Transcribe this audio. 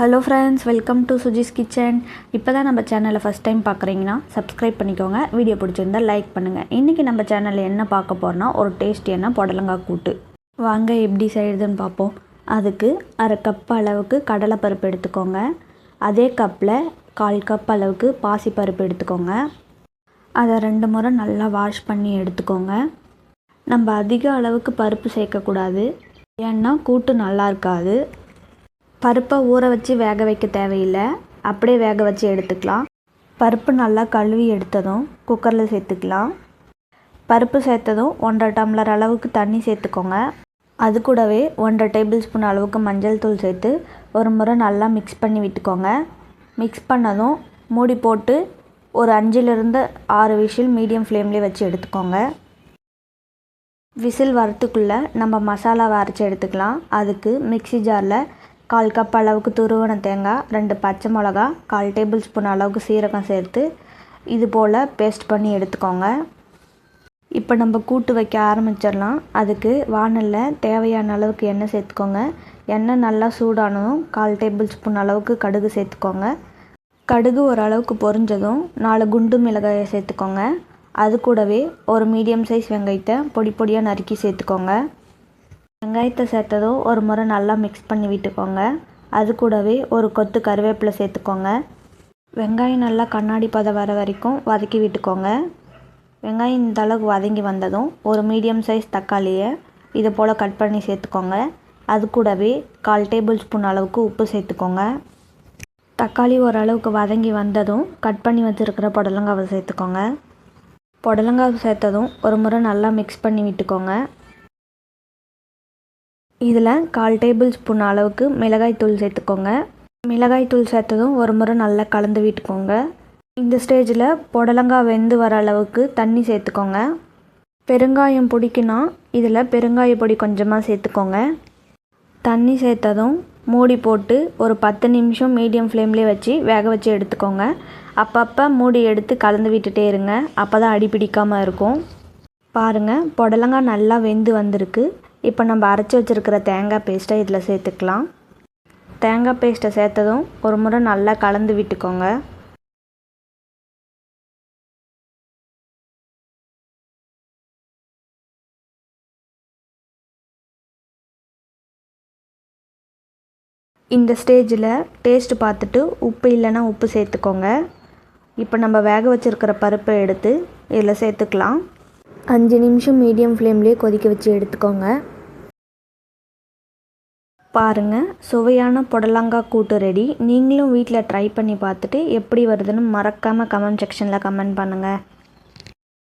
Hello friends welcome to Suji's kitchen இப்போ தான் நம்ம சேனலை ஃபஸ்ட் டைம் பார்க்குறீங்கன்னா சப்ஸ்கிரைப் பண்ணிக்கோங்க. வீடியோ பிடிச்சிருந்தா லைக் பண்ணுங்கள் இன்றைக்கி நம்ம சேனலில் என்ன பார்க்க போகிறோன்னா ஒரு டேஸ்டியான புடலங்காய் கூட்டு. வாங்க எப்படி செய்யுதுன்னு பார்ப்போம். அதுக்கு அரை கப் அளவுக்கு கடலைப்பருப்பு எடுத்துக்கோங்க. அதே கப்பில் கால் கப் அளவுக்கு பாசிப்பருப்பு எடுத்துக்கோங்க. அதை ரெண்டு முறை நல்லா வாஷ் பண்ணி எடுத்துக்கோங்க. நம்ம அதிக அளவுக்கு பருப்பு சேர்க்கக்கூடாது. ஏன்னா கூட்டு நல்லா இருக்காது. பருப்பை ஊற வச்சு வேக வைக்க தேவையில்லை. அப்படியே வேக வச்சு எடுத்துக்கலாம். பருப்பு நல்லா கழுவி எடுத்ததும் குக்கரில் சேர்த்துக்கலாம். பருப்பு சேர்த்ததும் ஒன்றரை டம்ளர் அளவுக்கு தண்ணி சேர்த்துக்கோங்க. அது கூடவே ஒன்றரை டேபிள் ஸ்பூன் அளவுக்கு மஞ்சள் தூள் சேர்த்து ஒரு முறை நல்லா மிக்ஸ் பண்ணி விட்டுக்கோங்க. மிக்ஸ் பண்ணதும் மூடி போட்டு ஒரு அஞ்சிலிருந்து ஆறு விசில் மீடியம் ஃப்ளேம்லேயே வச்சு எடுத்துக்கோங்க. விசில் வரத்துக்குள்ளே நம்ம மசாலாவை அரைச்சி எடுத்துக்கலாம். அதுக்கு மிக்ஸி ஜாரில் கால் கப் அளவுக்கு துருவன தேங்காய் ரெண்டு பச்சை மிளகா கால் டேபிள் ஸ்பூன் அளவுக்கு சீரகம் சேர்த்து இது போல் பேஸ்ட் பண்ணி எடுத்துக்கோங்க. இப்போ நம்ம கூட்டு வைக்க ஆரம்பிச்சிடலாம். அதுக்கு வானலில் தேவையான அளவுக்கு எண்ணெய் சேர்த்துக்கோங்க. எண்ணெய் நல்லா சூடானதும் கால் டேபிள் ஸ்பூன் அளவுக்கு கடுகு சேர்த்துக்கோங்க. கடுகு ஓரளவுக்கு பொரிஞ்சதும் நாலு குண்டு மிளகாயை சேர்த்துக்கோங்க. அது கூடவே ஒரு மீடியம் சைஸ் வெங்காயத்தை பொடி பொடியாக நறுக்கி சேர்த்துக்கோங்க. வெங்காயத்தை சேர்த்ததும் ஒரு முறை நல்லா மிக்ஸ் பண்ணி விட்டுக்கோங்க. அது கூடவே ஒரு கொத்து கருவேப்பிலை சேர்த்துக்கோங்க. வெங்காயம் நல்லா கண்ணாடி பதம் வர வரைக்கும் வதக்கி விட்டுக்கோங்க. வெங்காயம் இந்த அளவுக்கு வதங்கி வந்ததும் ஒரு மீடியம் சைஸ் தக்காளியை இது போல் கட் பண்ணி சேர்த்துக்கோங்க. அது கூடவே கால் டேபிள் ஸ்பூன் அளவுக்கு உப்பு சேர்த்துக்கோங்க. தக்காளி ஓரளவுக்கு வதங்கி வந்ததும் கட் பண்ணி வச்சுருக்கிற புடலங்காவை சேர்த்துக்கோங்க. புடலங்காவை சேர்த்ததும் ஒரு முறை நல்லா மிக்ஸ் பண்ணி விட்டுக்கோங்க. இதில் கால் டேபிள் ஸ்பூன் அளவுக்கு மிளகாய் தூள் சேர்த்துக்கோங்க. மிளகாய் தூள் சேர்த்ததும் ஒரு முறை நல்லா கலந்து விட்டுக்கோங்க. இந்த ஸ்டேஜில் புடலங்காய் வெந்து வர அளவுக்கு தண்ணி சேர்த்துக்கோங்க. பெருங்காயம் பிடிக்குன்னா இதில் பெருங்காய பொடி கொஞ்சமாக சேர்த்துக்கோங்க. தண்ணி சேர்த்ததும் மூடி போட்டு ஒரு பத்து நிமிஷம் மீடியம் ஃப்ளேம்லேயே வச்சு வேக வச்சு எடுத்துக்கோங்க. அப்பப்போ மூடி எடுத்து கலந்து விட்டுட்டே இருங்க. அப்போ தான் அடி பிடிக்காமல் இருக்கும். பாருங்கள் புடலங்காய் நல்லா வெந்து வந்திருக்கு. இப்போ நம்ம அரைச்சி வச்சுருக்கிற தேங்காய் பேஸ்ட்டை இதில் சேர்த்துக்கலாம். தேங்காய் பேஸ்ட்டை சேர்த்ததும் ஒரு முறை நல்லா கலந்து விட்டுக்கோங்க. இந்த ஸ்டேஜில் டேஸ்ட் பார்த்துட்டு உப்பு இல்லைன்னா உப்பு சேர்த்துக்கோங்க. இப்போ நம்ம வேக வச்சுருக்கிற பருப்பை எடுத்து இதில் சேர்த்துக்கலாம். அஞ்சு நிமிஷம் மீடியம் ஃப்ளேம்லேயே கொதிக்க வச்சு எடுத்துக்கோங்க. பாருங்கள் சுவையான புடலங்காய் கூட்டு ரெடி நீங்களும் வீட்டில் ட்ரை பண்ணி பார்த்துட்டு எப்படி வருதுன்னு மறக்காமல் கமெண்ட் செக்ஷனில் கமெண்ட் பண்ணுங்கள்